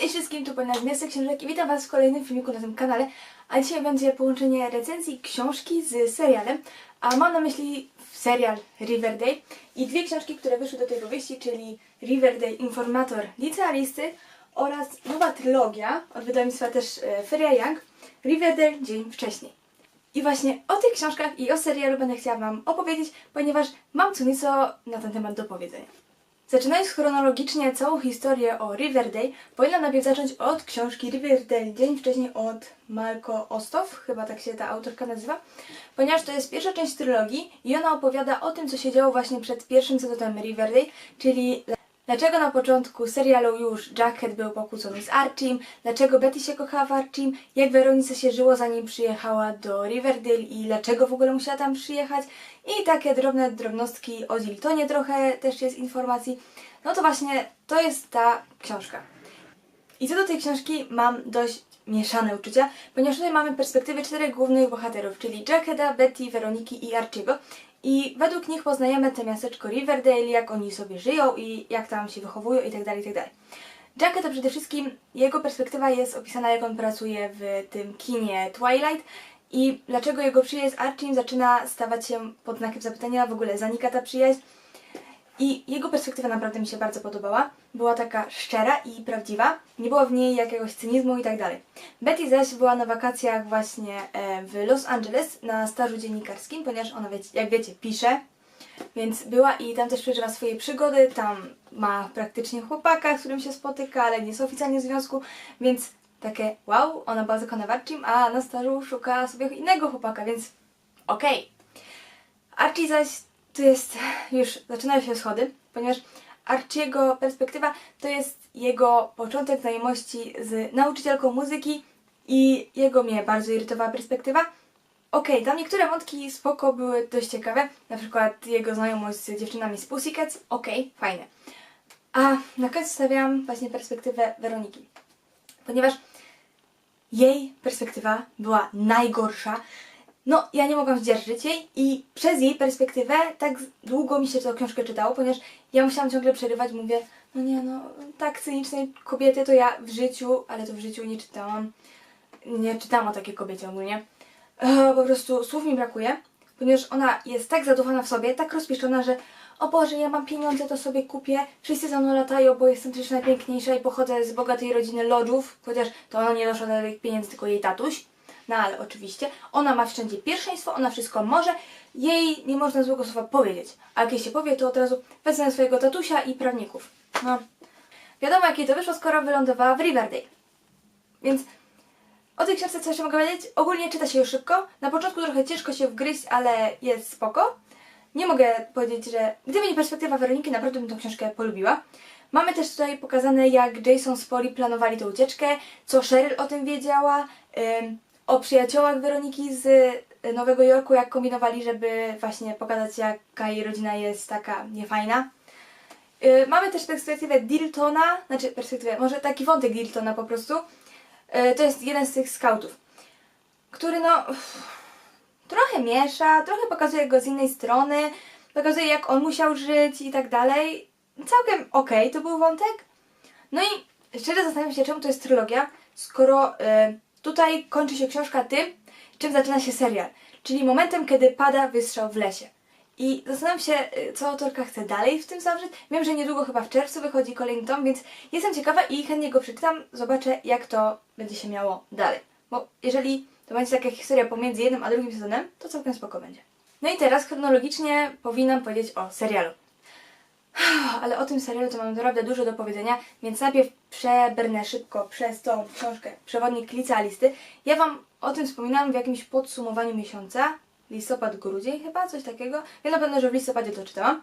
Cześć wszystkim, tu Polina z Książek i witam Was w kolejnym filmiku na tym kanale. A dzisiaj będzie połączenie recenzji książki z serialem, a mam na myśli serial Riverdale i dwie książki, które wyszły do tej powieści, czyli Riverdale Informator Licealisty oraz nowa trylogia od wydawnictwa też e, Feria Young, Riverdale dzień wcześniej. I właśnie o tych książkach i o serialu będę chciała Wam opowiedzieć, ponieważ mam co nieco na ten temat do powiedzenia. Zaczynając chronologicznie całą historię o Riverdale, powinnam najpierw zacząć od książki Riverdale dzień wcześniej od Malko Ostow, chyba tak się ta autorka nazywa, ponieważ to jest pierwsza część trylogii i ona opowiada o tym, co się działo właśnie przed pierwszym sezonem Riverdale, czyli Dlaczego na początku serialu już Jughead był pokłócony z Archim? Dlaczego Betty się kochała w Archim? Jak Weronice się żyło zanim przyjechała do Riverdale i dlaczego w ogóle musiała tam przyjechać? I takie drobne drobnostki o Diltonie trochę też jest informacji. No to właśnie to jest ta książka. I co do tej książki mam dość mieszane uczucia, ponieważ tutaj mamy perspektywy czterech głównych bohaterów, czyli Jugheada, Betty, Weroniki i Archiego. I według nich poznajemy to miasteczko Riverdale, jak oni sobie żyją i jak tam się wychowują itd. itd. Jacka to przede wszystkim, jego perspektywa jest opisana jak on pracuje w tym kinie Twilight i dlaczego jego przyjaźń z Archim zaczyna stawać się pod znakiem zapytania, w ogóle zanika ta przyjaźń. I jego perspektywa naprawdę mi się bardzo podobała. Była taka szczera i prawdziwa. Nie było w niej jakiegoś cynizmu i tak dalej. Betty zaś była na wakacjach właśnie e, w Los Angeles na stażu dziennikarskim, ponieważ ona, jak wiecie, pisze. Więc była i tam też przeżywa swoje przygody. Tam ma praktycznie chłopaka, z którym się spotyka, ale nie jest oficjalnie w związku. Więc takie wow, ona była zakonawarczym, a na stażu szuka sobie innego chłopaka, więc okej. Archie zaś tu jest, już zaczynają się schody, ponieważ Archiego perspektywa to jest jego początek znajomości z nauczycielką muzyki i jego mnie bardzo irytowała perspektywa. Okej, okay, tam niektóre wątki spoko były dość ciekawe, na przykład jego znajomość z dziewczynami z Pussycats, okej, okay, fajne. A na końcu stawiałam właśnie perspektywę Weroniki, ponieważ jej perspektywa była najgorsza, no, ja nie mogłam zdzierżyć jej i przez jej perspektywę tak długo mi się tę książkę czytało, ponieważ ja musiałam ciągle przerywać, mówię, no nie no, tak cynicznej kobiety to ja w życiu, ale to w życiu nie czytałam. Nie czytałam o takiej kobiecie ogólnie. E, po prostu słów mi brakuje, ponieważ ona jest tak zadufana w sobie, tak rozpieszczona, że o Boże, ja mam pieniądze, to sobie kupię, wszyscy za mną latają, bo jestem też najpiękniejsza i pochodzę z bogatej rodziny lodżów, chociaż to ona nie doszła do tych pieniędzy, tylko jej tatuś. No ale oczywiście, ona ma wszędzie pierwszeństwo, ona wszystko może, jej nie można złego słowa powiedzieć. A jak jej się powie, to od razu wezmę swojego tatusia i prawników. No, wiadomo jakie to wyszło, skoro wylądowała w Riverdale. Więc o tej książce co jeszcze mogę powiedzieć? Ogólnie czyta się już szybko. Na początku trochę ciężko się wgryźć, ale jest spoko. Nie mogę powiedzieć, że gdyby nie perspektywa Weroniki, naprawdę bym tą książkę polubiła. Mamy też tutaj pokazane, jak Jason z Polly planowali tę ucieczkę, co Cheryl o tym wiedziała, o przyjaciołach Weroniki z y, Nowego Jorku, jak kombinowali, żeby właśnie pokazać, jaka jej rodzina jest taka niefajna. Yy, mamy też perspektywę Diltona, znaczy perspektywę, może taki wątek Diltona po prostu. Yy, to jest jeden z tych scoutów, który no uff, trochę miesza, trochę pokazuje go z innej strony, pokazuje jak on musiał żyć i tak dalej. Całkiem okej okay, to był wątek. No i szczerze zastanawiam się, czemu to jest trylogia, skoro... Yy, Tutaj kończy się książka tym, czym zaczyna się serial, czyli momentem, kiedy pada wystrzał w lesie. I zastanawiam się, y, co autorka chce dalej w tym zawrzeć. Wiem, że niedługo chyba w czerwcu wychodzi kolejny tom, więc jestem ciekawa i chętnie go przeczytam. Zobaczę, jak to będzie się miało dalej. Bo jeżeli to będzie taka historia pomiędzy jednym a drugim sezonem, to całkiem spoko będzie. No i teraz chronologicznie powinnam powiedzieć o serialu. Ale o tym serialu to mam naprawdę dużo do powiedzenia, więc najpierw przebrnę szybko przez tą książkę Przewodnik licealisty. Ja Wam o tym wspominałam w jakimś podsumowaniu miesiąca. Listopad, grudzień chyba, coś takiego. Ja na pewno, że w listopadzie to czytałam.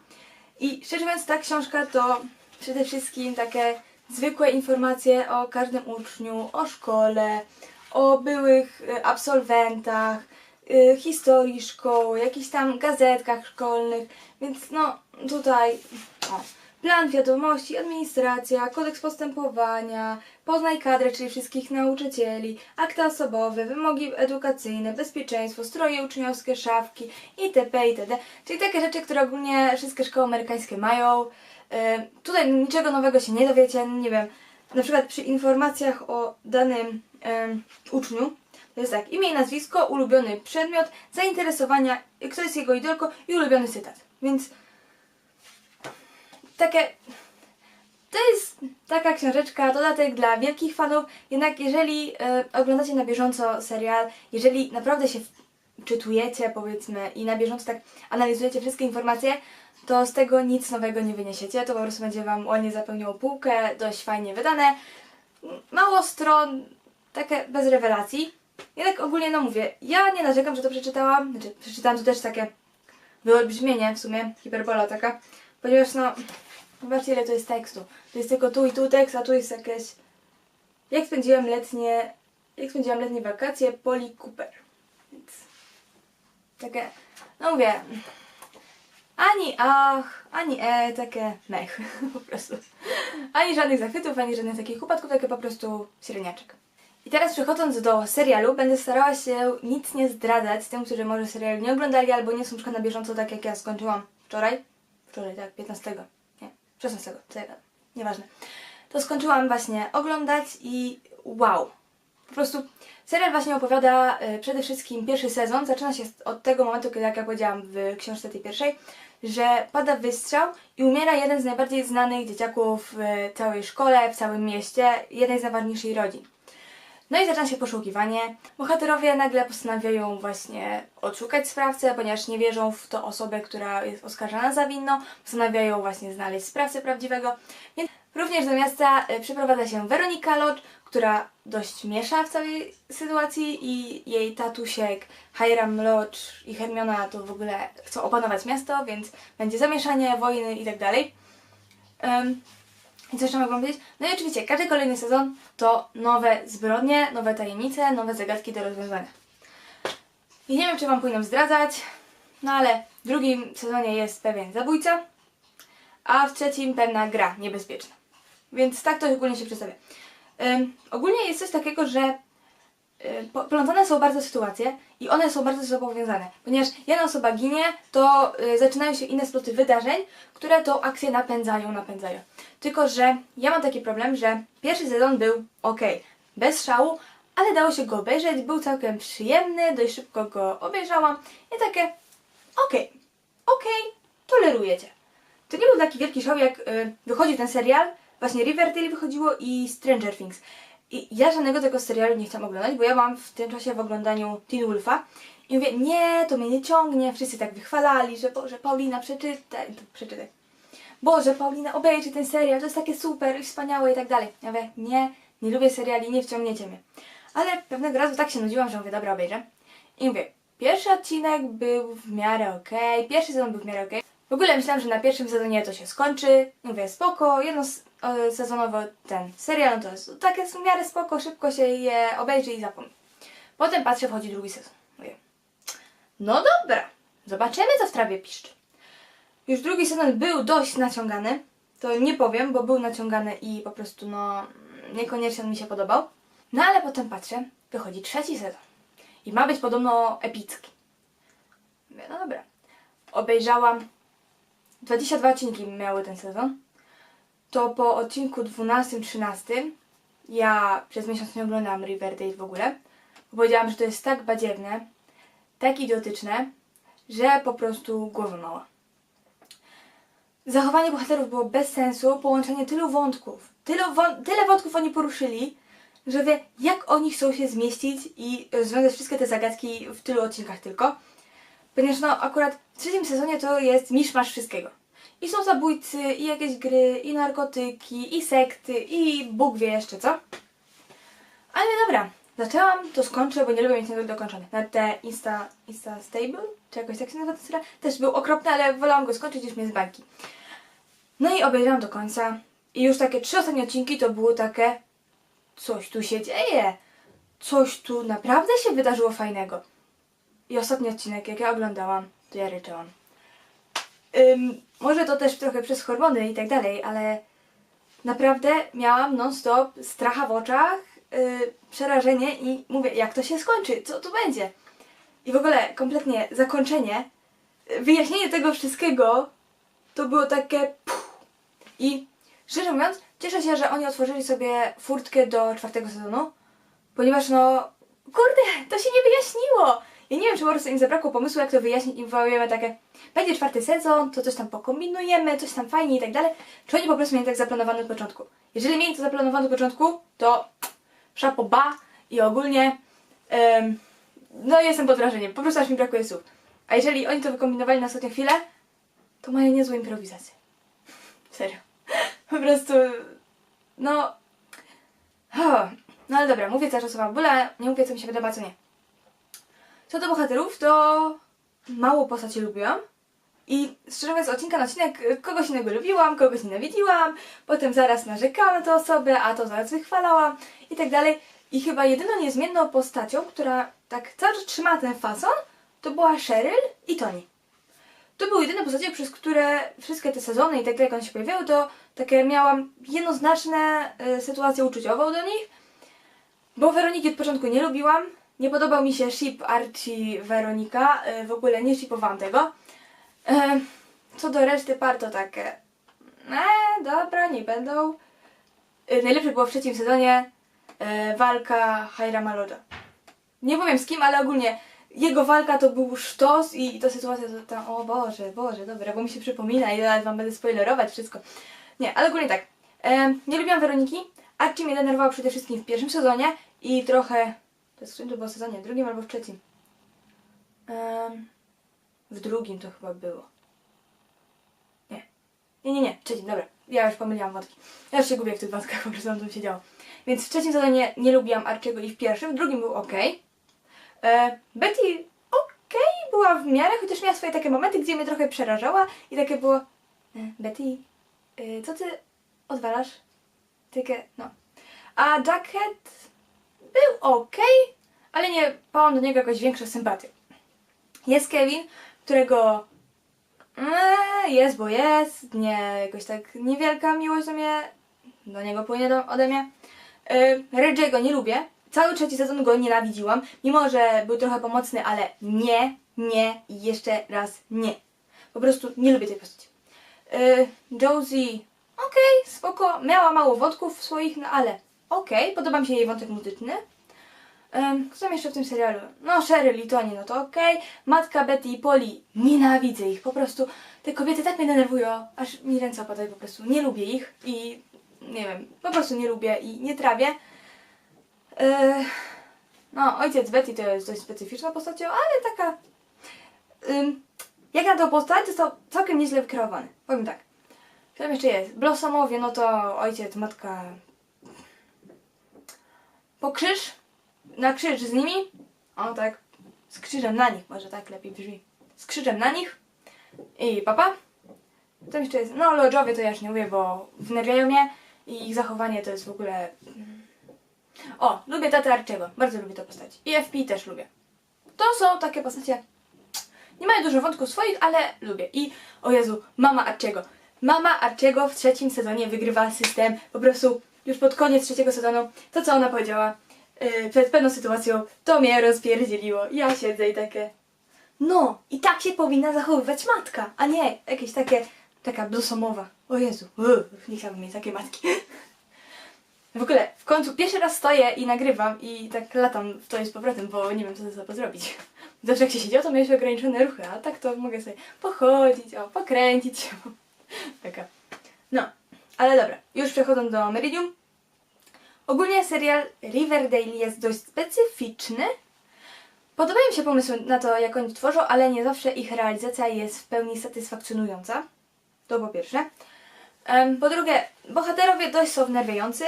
I szczerze mówiąc, ta książka to przede wszystkim takie zwykłe informacje o każdym uczniu, o szkole, o byłych y, absolwentach, y, historii szkoły, jakichś tam gazetkach szkolnych, więc no tutaj o, plan wiadomości, administracja, kodeks postępowania, poznaj kadrę, czyli wszystkich nauczycieli, akta osobowe, wymogi edukacyjne, bezpieczeństwo, stroje uczniowskie, szafki itp. itd. Czyli takie rzeczy, które ogólnie wszystkie szkoły amerykańskie mają. Yy, tutaj niczego nowego się nie dowiecie, nie wiem, na przykład przy informacjach o danym em, uczniu, to jest tak, imię i nazwisko, ulubiony przedmiot, zainteresowania, kto jest jego idolką i ulubiony cytat. Więc takie to jest taka książeczka, dodatek dla wielkich fanów. Jednak jeżeli e, oglądacie na bieżąco serial, jeżeli naprawdę się czytujecie, powiedzmy, i na bieżąco tak analizujecie wszystkie informacje, to z tego nic nowego nie wyniesiecie. To po prostu będzie Wam ładnie zapełniło półkę, dość fajnie wydane. Mało stron, takie bez rewelacji. Jednak ogólnie, no mówię, ja nie narzekam, że to przeczytałam. Znaczy, przeczytałam to też takie wyolbrzymienie, w sumie, hiperbola taka. Ponieważ, no, Zobaczcie ile to jest tekstu. To jest tylko tu i tu tekst, a tu jest jakieś... Jak spędziłam letnie... Jak spędziłam letnie wakacje? Poli Cooper. Więc... Takie... No mówię... Ani ach, ani e, takie mech. po prostu. Ani żadnych zachwytów, ani żadnych takich upadków, takie po prostu średniaczek. I teraz przechodząc do serialu, będę starała się nic nie zdradzać tym, którzy może serial nie oglądali albo nie są na bieżąco, tak jak ja skończyłam wczoraj. Wczoraj, tak, 15. 16. Co ja? Nieważne. To skończyłam właśnie oglądać i wow. Po prostu serial właśnie opowiada y, przede wszystkim pierwszy sezon. Zaczyna się od tego momentu, kiedy, jak ja powiedziałam w książce tej pierwszej, że pada wystrzał i umiera jeden z najbardziej znanych dzieciaków w całej szkole, w całym mieście, jeden z najważniejszych rodzin. No i zaczyna się poszukiwanie. Bohaterowie nagle postanawiają właśnie odszukać sprawcę, ponieważ nie wierzą w to osobę, która jest oskarżana za winną. Postanawiają właśnie znaleźć sprawcę prawdziwego. Więc również do miasta e, przyprowadza się Weronika Lodge, która dość miesza w całej sytuacji i jej tatusiek Hiram Lodge i Hermiona to w ogóle chcą opanować miasto, więc będzie zamieszanie, wojny i tak dalej. I co jeszcze mogłam powiedzieć? No i oczywiście każdy kolejny sezon to nowe zbrodnie, nowe tajemnice, nowe zagadki do rozwiązania. I nie wiem, czy Wam powinnam zdradzać, no ale w drugim sezonie jest pewien zabójca, a w trzecim pewna gra niebezpieczna. Więc tak to ogólnie się przedstawia. Ym, ogólnie jest coś takiego, że poplątane są bardzo sytuacje i one są bardzo ze sobą powiązane. Ponieważ jedna osoba ginie, to y, zaczynają się inne sploty wydarzeń, które tą akcję napędzają, napędzają. Tylko, że ja mam taki problem, że pierwszy sezon był ok, bez szału, ale dało się go obejrzeć, był całkiem przyjemny, dość szybko go obejrzałam i takie ok, ok, tolerujecie. To nie był taki wielki show, jak y, wychodzi ten serial, właśnie Riverdale wychodziło i Stranger Things. I ja żadnego tego serialu nie chciałam oglądać, bo ja mam w tym czasie w oglądaniu Teen Wolfa i mówię, nie, to mnie nie ciągnie, wszyscy tak wychwalali, że Boże, Paulina, przeczytaj, przeczytaj. Boże, Paulina, obejrzyj ten serial, to jest takie super i wspaniałe i tak dalej. Ja mówię, nie, nie lubię seriali, nie wciągniecie mnie. Ale pewnego razu tak się nudziłam, że mówię, dobra, obejrzę. I mówię, pierwszy odcinek był w miarę okej, pierwszy sezon był w miarę okej. W ogóle myślałam, że na pierwszym sezonie to się skończy. Mówię, spoko, jedno sezonowy ten serial, no to jest takie w miarę spoko, szybko się je obejrzy i zapomni. Potem patrzę, wchodzi drugi sezon. Mówię, no dobra, zobaczymy co w trawie piszczy. Już drugi sezon był dość naciągany. To nie powiem, bo był naciągany i po prostu no niekoniecznie on mi się podobał. No ale potem patrzę, wychodzi trzeci sezon. I ma być podobno epicki. Mówię, no dobra. Obejrzałam 22 odcinki miały ten sezon. To po odcinku 12-13 ja przez miesiąc nie oglądałam Riverdale w ogóle. Bo powiedziałam, że to jest tak badziewne, tak idiotyczne, że po prostu głowa mała. Zachowanie bohaterów było bez sensu, połączenie tylu wątków. Tylu wą- tyle wątków oni poruszyli, że wie, jak oni chcą się zmieścić i rozwiązać wszystkie te zagadki w tylu odcinkach tylko. Ponieważ no akurat w trzecim sezonie to jest miszmasz wszystkiego. I są zabójcy, i jakieś gry, i narkotyki, i sekty, i Bóg wie jeszcze co. Ale dobra, zaczęłam, to skończę, bo nie lubię mieć tego dokończone. Nawet te Insta, Insta Stable, czy jakoś tak się nazywa ten serial, też był okropny, ale wolałam go skończyć już mnie z bajki. No i obejrzałam do końca. I już takie trzy ostatnie odcinki to było takie, coś tu się dzieje. Coś tu naprawdę się wydarzyło fajnego. I ostatni odcinek, jak ja oglądałam, to ja ryczałam. Ym, może to też trochę przez hormony i tak dalej, ale naprawdę miałam non-stop stracha w oczach, yy, przerażenie i mówię, jak to się skończy, co tu będzie. I w ogóle kompletnie zakończenie, wyjaśnienie tego wszystkiego to było takie pff. I szczerze mówiąc, cieszę się, że oni otworzyli sobie furtkę do czwartego sezonu, ponieważ no, kurde, to się nie wyjaśniło. Ja nie wiem, czy po prostu im zabrakło pomysłu, jak to wyjaśnić i wywołujemy takie, będzie czwarty sezon, to coś tam pokombinujemy, coś tam fajnie i tak dalej. Czy oni po prostu mieli tak zaplanowane od początku? Jeżeli mieli to zaplanowane od początku, to szapo ba i ogólnie no jestem pod wrażeniem, po prostu aż mi brakuje słów. A jeżeli oni to wykombinowali na ostatnią chwilę, to mają niezłą improwizację. Serio. Po prostu, no... O, no ale dobra, mówię cały czas o fabule, nie mówię co mi się podoba, co nie. Co do bohaterów, to mało postaci lubiłam. I szczerze mówiąc, odcinka na odcinek y, kogoś innego lubiłam, kogoś nienawidziłam, potem zaraz narzekałam na tę osobę, a to zaraz wychwalałam i tak dalej. I chyba jedyną niezmienną postacią, która tak cały czas trzymała ten fason, to była Cheryl i Tony. To były jedyne postacie, przez które wszystkie te sezony i tak dalej, jak one się pojawiały, to takie miałam jednoznaczne y, sytuacje uczuciową do nich. Bo Weroniki od początku nie lubiłam. Nie podobał mi się ship Archie Weronika. y, W ogóle nie shipowałam tego. E, Co do reszty par to takie. E, dobra, nie będą. E, Najlepsze było w trzecim sezonie walka Hiram Aloda. Nie powiem z kim, ale ogólnie jego walka to był sztos i ta sytuacja to tam, o Boże, Boże, dobra, bo mi się przypomina i teraz wam będę spoilerować wszystko. Nie, ale ogólnie tak. Nie lubiłam Weroniki. Archie mnie denerwował przede wszystkim w pierwszym sezonie i trochę... To jest w którym to było sezonie? Drugim albo w trzecim? Em, w drugim to chyba było. Nie. Nie, nie, nie. Trzecim, dobra. Ja już pomyliłam wątki. Ja już się gubię w tych wątkach, po prostu tam się działo. Więc w trzecim sezonie nie lubiłam Archiego i w pierwszym, w drugim był ok. E, Betty ok, była w miarę, chociaż miała swoje takie momenty, gdzie mnie trochę przerażała i takie było e, Betty, e, co ty odwalasz? Takie, no. A Jacket był ok, ale nie pałam do niego jakoś większą sympatię. Jest Kevin, którego eee, jest, bo jest, nie jakoś tak niewielka miłość do mnie, do niego płynie do, ode mnie. Yy, Reggie'ego nie lubię, cały trzeci sezon go nienawidziłam, mimo że był trochę pomocny, ale nie, nie i jeszcze raz nie. Po prostu nie lubię tej postaci. Yy, Josie, okej, spoko, miała mało wątków swoich, no ale okej, podoba mi się jej wątek muzyczny. Um, kto tam jeszcze w tym serialu? No, Cheryl i Tony, no to okej. Matka Betty i Polly, nienawidzę ich. Po prostu te kobiety tak mnie denerwują, aż mi ręce opadają po prostu. Nie lubię ich i nie wiem, po prostu nie lubię i nie trawię. No, ojciec Betty to jest dość specyficzną postacią, ale taka... jak na tą postać, został całkiem nieźle wykreowany. Powiem tak. Kto tam jeszcze jest? Blossomowie, no to ojciec, matka... Po krzyż? na krzyż z nimi. O tak, z krzyżem na nich, może tak lepiej brzmi. Z krzyżem na nich. I papa. To jeszcze jest, no Lodge'owie to ja już nie mówię, bo wnerwiają mnie i ich zachowanie to jest w ogóle... O, lubię tatę Arczego, bardzo lubię tę postać. I FP też lubię. To są takie postacie, nie mają dużo wątków swoich, ale lubię. I, o Jezu, mama Arczego. Mama Arczego w trzecim sezonie wygrywa system, po prostu już pod koniec trzeciego sezonu, to co ona powiedziała, yy, przed pewną sytuacją, to mnie rozpierdzieliło. Ja siedzę i takie, no, i tak się powinna zachowywać matka, a nie jakieś takie, taka blosomowa. O Jezu, uuu, nie chciałabym mieć takiej matki. W ogóle, w końcu pierwszy raz stoję i nagrywam i tak latam w to i z powrotem, bo nie wiem co ze sobą zrobić. Zawsze jak się siedział, to miałeś ograniczone ruchy, a tak to mogę sobie pochodzić, o, pokręcić się. Taka. No, ale dobra, już przechodząc do Meridium. Ogólnie serial Riverdale jest dość specyficzny. Podobają mi się pomysły na to, jak oni tworzą, ale nie zawsze ich realizacja jest w pełni satysfakcjonująca. To po pierwsze. Po drugie, bohaterowie dość są wnerwiający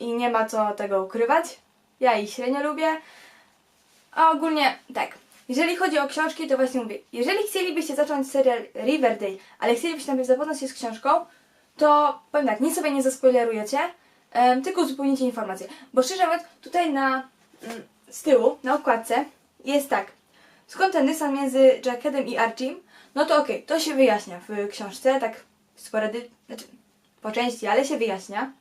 i nie ma co tego ukrywać. Ja ich średnio lubię. A ogólnie tak. Jeżeli chodzi o książki, to właśnie mówię, jeżeli chcielibyście zacząć serial Riverdale, ale chcielibyście najpierw zapoznać się z książką, to powiem tak, nic sobie nie zaspoilerujecie, tylko uzupełnicie informacje. Bo szczerze mówiąc, tutaj na mm, z tyłu, na okładce jest tak. Skąd ten dystans między Jacketem i Archiem? No to okej, to się wyjaśnia w książce, tak sporady, znaczy po części, ale się wyjaśnia.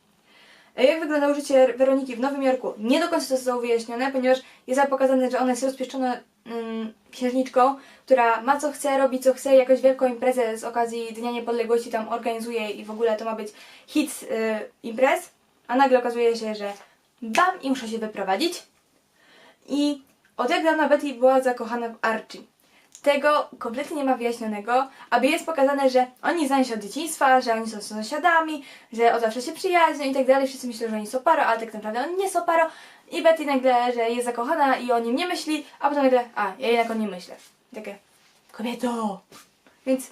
E, Jak wyglądało życie Weroniki w Nowym Jorku? Nie do końca zostało wyjaśnione, ponieważ jest pokazane, że ona jest rozpieszczona mm, księżniczką, która ma co chce, robi co chce, jakąś wielką imprezę z okazji Dnia Niepodległości tam organizuje i w ogóle to ma być hit y, imprez, a nagle okazuje się, że bam i muszę się wyprowadzić. I od jak dawna Betty była zakochana w Archie. Tego kompletnie nie ma wyjaśnionego, aby jest pokazane, że oni znają się od dzieciństwa, że oni są sąsiadami, że od zawsze się przyjaźnią i tak dalej. Wszyscy myślą, że oni są paro, ale tak naprawdę oni nie są paro. I Betty nagle, że jest zakochana i o nim nie myśli, a potem nagle, a ja jednak o nim myślę. Takie, kobieto! Więc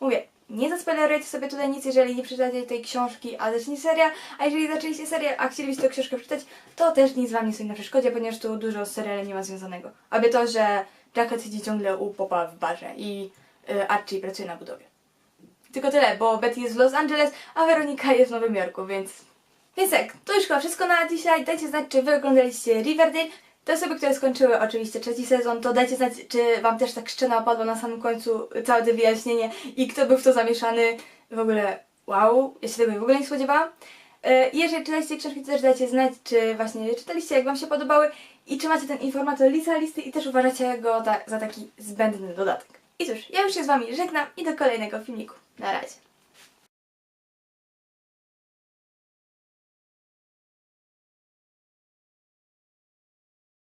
mówię, nie zaspoilerujcie sobie tutaj nic, jeżeli nie przeczytacie tej książki, a zacznie serial, a jeżeli zaczęliście serial, a chcielibyście tę książkę przeczytać, to też nic wam nie stoi na przeszkodzie, ponieważ tu dużo z serialem nie ma związanego. Aby to, że Jacket siedzi ciągle u popa w barze i y, Archie pracuje na budowie. Tylko tyle, bo Betty jest w Los Angeles, a Weronika jest w Nowym Jorku, więc... Więc tak, to już chyba wszystko na dzisiaj. Dajcie znać, czy wy oglądaliście Riverdale. Te osoby, które skończyły oczywiście trzeci sezon, to dajcie znać, czy wam też tak szczena opadła na samym końcu całe to wyjaśnienie i kto był w to zamieszany. W ogóle, wow, ja się tego w ogóle nie spodziewałam. E, Jeżeli czytaliście książki, to też dajcie znać, czy właśnie czytaliście, jak wam się podobały i czy macie ten informator lista listy i też uważacie go za taki zbędny dodatek. I cóż, ja już się z wami żegnam i do kolejnego filmiku. Na razie.